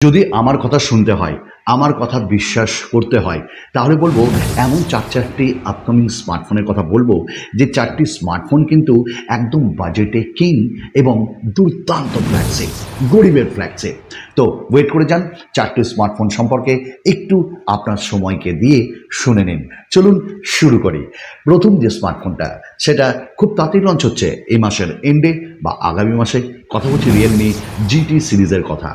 যদি আমার কথা শুনতে হয়, আমার কথা বিশ্বাস করতে হয়, তাহলে বলব এমন চার চারটি আপকামিং স্মার্টফোনের কথা বলব, যে চারটি স্মার্টফোন কিন্তু একদম বাজেটে কিং এবং দুর্দান্ত ফ্ল্যাগশিপ গরিবের ফ্ল্যাগশিপ তো ওয়েট করে যান। চারটি স্মার্টফোন সম্পর্কে একটু আপনার সময়কে দিয়ে শুনে নিন। চলুন শুরু করি। প্রথম যে স্মার্টফোনটা সেটা খুব তাড়াতাড়ি লঞ্চ হচ্ছে এই মাসের এন্ডে বা আগামী মাসে। কথা বলছি রিয়েলমি জিটি সিরিজের কথা।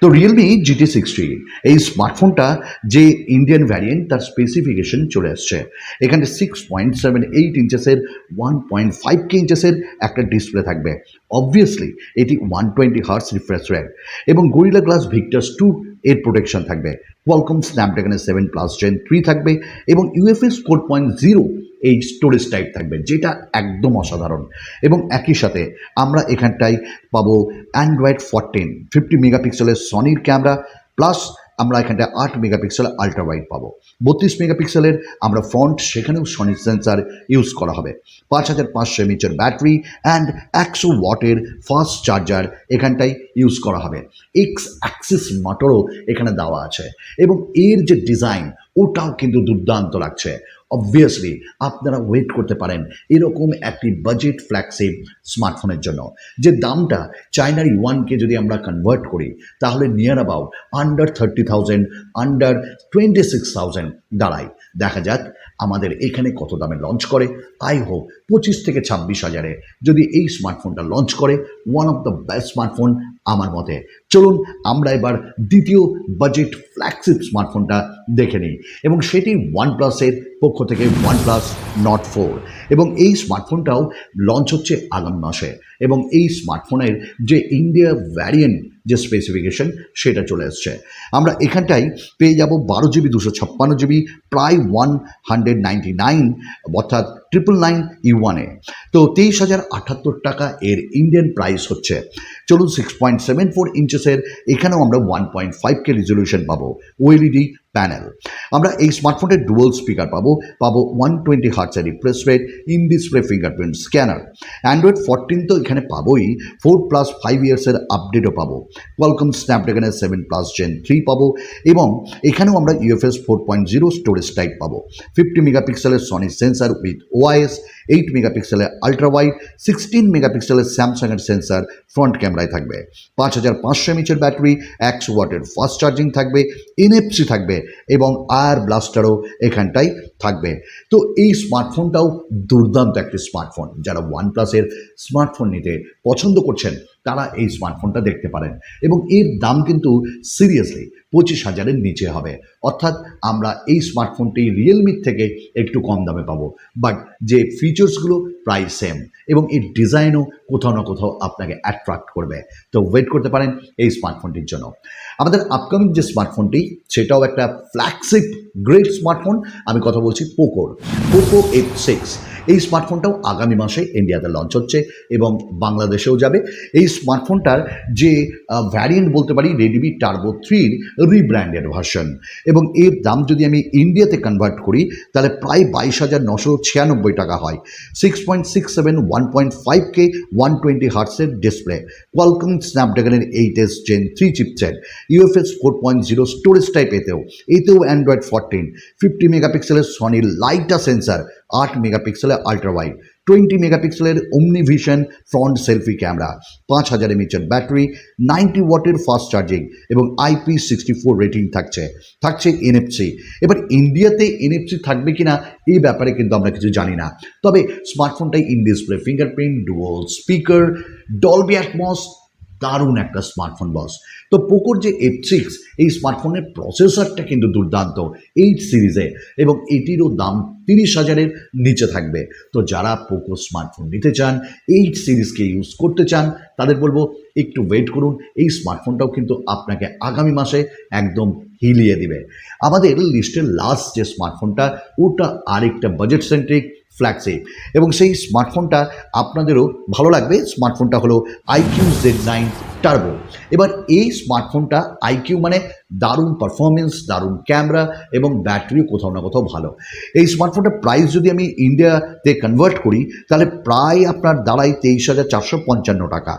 তো রিয়েলমি জিটি সিক্সটি এই স্মার্টফোনটা যে ইন্ডিয়ান ভ্যারিয়েন্ট তার স্পেসিফিকেশন চলে আসছে। এখানে সিক্স পয়েন্ট সেভেন এইট ইঞ্চেসের ওয়ান পয়েন্ট ফাইভ কে ইঞ্চেসের একটা ডিসপ্লে থাকবে। অবভিয়াসলি এটি one twenty hertz refresh rate এবং গরিলা গ্লাস ভিক্টার্স টু এর প্রোটেকশন থাকবে। কোয়ালকম স্ন্যাপড্রাগনের সেভেন প্লাস জেন থ্রি থাকবে এবং ইউএফএস ফোর পয়েন্ট জিরো এই স্টোরেজ টাইপ থাকবে, যেটা একদম অসাধারণ। এবং একই সাথে আমরা এখানটায় পাবো অ্যান্ড্রয়েড ফোরটিন ফিফটি মেগাপিক্সেলের সনির ক্যামেরা প্লাস আমরা এখানটায় আট মেগাপিক্সেল আলট্রা ওয়াইড পাবো। বত্রিশ মেগাপিক্সেলের আমরা ফ্রন্ট সেখানেও সনি সেন্সার ইউজ করা হবে। পাঁচ হাজার পাঁচশো এমএচের ব্যাটারি অ্যান্ড একশো ওয়াটের ফাস্ট চার্জার এখানটায় ইউজ করা হবে। এক্স অ্যাক্সিস মোটরও এখানে দেওয়া আছে। এবং এর যে ডিজাইন ওটাও কিন্তু দুর্দান্ত লাগছে। অবভিয়াসলি আপনারা ওয়েট করতে পারেন। এরকম একটি বাজেট ফ্ল্যাগশিপ স্মার্টফোনের জন্য। যে দামটা চাইনার ওয়ানকে যদি আমরা কনভার্ট করি, তাহলে near about under thirty thousand under twenty six thousand দাঁড়ায়। দেখা যাক আমাদের এখানে কত দামে লঞ্চ করে। আই হোপ পঁচিশ থেকে ছাব্বিশ হাজারে যদি এই স্মার্টফোনটা লঞ্চ করে one of the best smartphone আমার মতে। চলুন আমরা এবার দ্বিতীয় বাজেট ফ্ল্যাগশিপ স্মার্টফোনটা দেখে নিই। এবং সেটি ওয়ান প্লাসের পক্ষ থেকে ওয়ান প্লাস নট ফোর এবং এই স্মার্টফোনটাও লঞ্চ হচ্ছে আগামী মাসে। এবং এই স্মার্টফোনের যে ইন্ডিয়া ভ্যারিয়েন্ট যে স্পেসিফিকেশন সেটা চলে আসছে আমরা এখানটায় পেয়ে যাব বারো জিবি, দুশো ছাপ্পান্ন জিবি, প্রায় ওয়ান হান্ড্রেড নাইনটি নাইন অর্থাৎ ট্রিপল নাইন ইউ ওয়ানে তো তেইশ হাজার আটাত্তর টাকা এর ইন্ডিয়ান প্রাইস হচ্ছে। চলুন সিক্স পয়েন্ট সেভেন ফোর ইঞ্চেসের এখানেও আমরা one point five K resolution পাবো। ওএলইডি প্যানেল আমরা এই স্মার্টফোনের ডুয়াল স্পিকার পাবো পাবো one twenty হার্টসের refresh rate in display fingerprint scanner Android fourteen তো এখানে পাবোই ফোর প্লাস ফাইভ ইয়ার্সের আপডেটও পাবো। ওয়েলকাম স্ন্যাপড্রাগনের সেভেন প্লাস জেন থ্রি পাবো এবং এখানেও আমরা UFS four point zero storage type পাবো। ফিফটি মেগাপিক্সেলের Sony sensor with OIS eight মেগাপিক্সেলের আলট্রা ওয়াইড সিক্সটিন মেগাপিক্সেলের স্যামসাংয়ের সেন্সার ফ্রন্ট ক্যামেরায় থাকবে। পাঁচ হাজার পাঁচশো এমএচের ব্যাটারি একশো ওয়াটের ফাস্ট চার্জিং থাকবে এনএফসি থাকবে এবং আয়ার ব্লাস্টারও এখানটাই থাকবে। তো এই স্মার্টফোনটাও দুর্দান্ত একটি স্মার্টফোন যারা ওয়ান প্লাসের স্মার্টফোন নিতে পছন্দ করছেন তারা এই স্মার্টফোনটা দেখতে পারেন। এবং এর দাম কিন্তু সিরিয়াসলি পঁচিশ হাজারের নিচে হবে। অর্থাৎ আমরা এই স্মার্টফোনটি রিয়েলমির থেকে একটু কম দামে পাবো। বাট যে ফিচার্সগুলো প্রায় সেম এবং এর ডিজাইনও কোথাও না কোথাও আপনাকে অ্যাট্রাক্ট করবে। তো ওয়েট করতে পারেন এই স্মার্টফোনটির জন্য। আমাদের আপকামিং যে স্মার্টফোনটি সেটাও একটা ফ্ল্যাগশিপ গ্রেট স্মার্টফোন আমি কথা বলছি পোকোর পোকো এইট সিক্স এই স্মার্টফোনটাও আগামী মাসে ইন্ডিয়াতে লঞ্চ হচ্ছে এবং বাংলাদেশেও যাবে। এই স্মার্টফোনটার যে ভ্যারিয়েন্ট বলতে পারি রেডমি টার্বো থ্রির রিব্র্যান্ডেড ভার্সন এবং এর দাম যদি আমি ইন্ডিয়াতে কনভার্ট করি, তাহলে প্রায় বাইশ হাজার নশো ছিয়ানব্বই টাকা হয়। Six point six seven one point five K one twenty হার্টসের display Qualcomm স্ন্যাপড্রাগনের eight S gen three chipset UFS four point zero storage type এতেও এতেও অ্যান্ড্রয়েড ফোরটিন ফিফটি মেগাপিক্সেলের সনির লাইটা সেন্সার আট মেগাপিক্সেলের আল্ট্রা ওয়াইড টোয়েন্টি মেগাপিক্সেলের অমনি ভিশন ফ্রন্ট সেলফি ক্যামেরা পাঁচ হাজার এমএচের ব্যাটারি নাইনটি ওয়াটের ফাস্ট চার্জিং এবং আইপি সিক্সটি ফোর রেটিং থাকছে থাকছে এনএফসি এবার ইন্ডিয়াতে এনএফসি থাকবে কিনা, এই ব্যাপারে কিন্তু আমরা কিছু জানি না। তবে স্মার্টফোনটাই in display fingerprint dual speaker Dolby Atmos দারুণ একটা স্মার্টফোন বস তো পোকোর যে এইট সিক্স এই স্মার্টফোনের প্রসেসরটা কিন্তু দুর্দান্ত এইট সিরিজে এবং এটিরও দাম তিরিশ হাজারের নিচে থাকবে। তো যারা পোকো স্মার্টফোন নিতে চান এইট সিরিজকে ইউজ করতে চান, তাদের বলব, একটু ওয়েট করুন, এই স্মার্টফোনটাও কিন্তু আপনাকে আগামী মাসে একদম হিলিয়ে দিবে। আমাদের লিস্টের লাস্ট যে স্মার্টফোনটা ওটা আরেকটা বাজেট সেন্ট্রিক ফ্ল্যাগশিপ এবং সেই স্মার্টফোনটা আপনাদেরও ভালো লাগবে। স্মার্টফোনটা হলো আইকিউ জেড নাইন টার্বো এবার এই স্মার্টফোনটা আইকিউ মানে দারুণ পারফরমেন্স দারুণ ক্যামেরা এবং ব্যাটারিও কোথাও না কোথাও ভালো। এই স্মার্টফোনটার প্রাইস যদি আমি ইন্ডিয়াতে কনভার্ট করি, তাহলে প্রায় আপনার দাঁড়ায় তেইশ হাজার চারশো পঞ্চান্ন টাকা।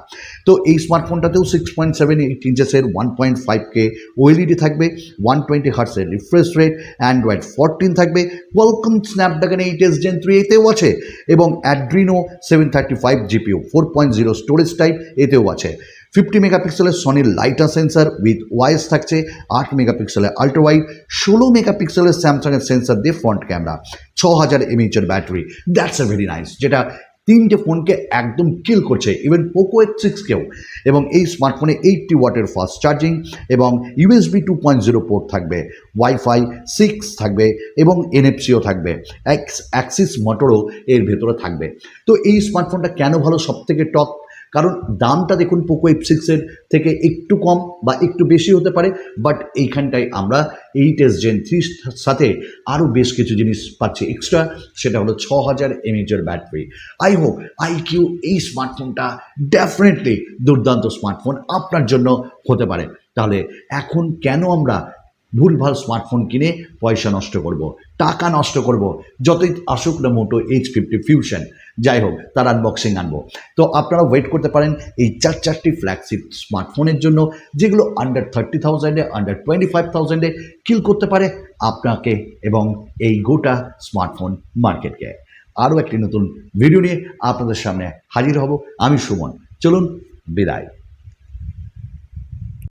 তো এই স্মার্টফোনটাতেও six point seven eight ইঞ্চেসের one point five K OLED থাকবে ওয়ান টোয়েন্টি হার্টসের রিফ্রেশ রেট অ্যান্ড্রয়েড ফোরটিন থাকবে welcome Snapdragon eight S gen three এতেও আছে এবং Adreno seven thirty five GPU four point zero storage type এতেও আছে। Fifty মেগাপিক্সেলের সনির লাইটার সেন্সার উইথ ওয়াইস থাকছে, আট মেগাপিক্সেলের আল্ট্রা ওয়াইড ষোলো মেগাপিক্সেলের স্যামসাংয়ের সেন্সার দিয়ে ফ্রন্ট ক্যামেরা ছ হাজার এমএইচের battery that's a very nice যেটা তিনটে ফোনকে একদম কিল করছে ইভেন পোকো এক্স সিক্সকেও এবং এই স্মার্টফোনে এইটটি ওয়াটের ফাস্ট চার্জিং এবং USB two point zero port থাকবে ওয়াইফাই সিক্স থাকবে এবং এনএফসিও থাকবে এক্স অ্যাক্সিস মোটরও এর ভেতরে থাকবে। তো এই স্মার্টফোনটা কেন ভালো? সব থেকে টপ কারণ দামটা দেখুন পোকো এফ সিক্সের থেকে একটু কম বা একটু বেশি হতে পারে বাট এইখানটায় আমরা এইট এস জেন থ্রির সাথে আরও বেশ কিছু জিনিস পাচ্ছি এক্সট্রা সেটা হলো ছ হাজার এমএচের battery I hope iQOO এই স্মার্টফোনটা ডেফিনেটলি দুর্দান্ত স্মার্টফোন আপনার জন্য হতে পারে। তাহলে এখন কেন আমরা ভুলভাল স্মার্টফোন কিনে পয়সা নষ্ট করব, টাকা নষ্ট করব, যতই আসুক না মোটো এইচ ফিফটি ফিউশন যাই হোক, তার আনবক্সিং আনব। তো আপনারা ওয়েট করতে পারেন এই চার চারটি ফ্ল্যাগশিপ স্মার্টফোনের জন্য, যেগুলো আন্ডার থার্টি থাউজেন্ডে আন্ডার টোয়েন্টি ফাইভ থাউজেন্ডে কিল করতে পারে আপনাকে এবং এই গোটা স্মার্টফোন মার্কেটকে আরও একটি নতুন ভিডিও নিয়ে আপনাদের সামনে হাজির হব, আমি সুমন। চলুন, বিদায়।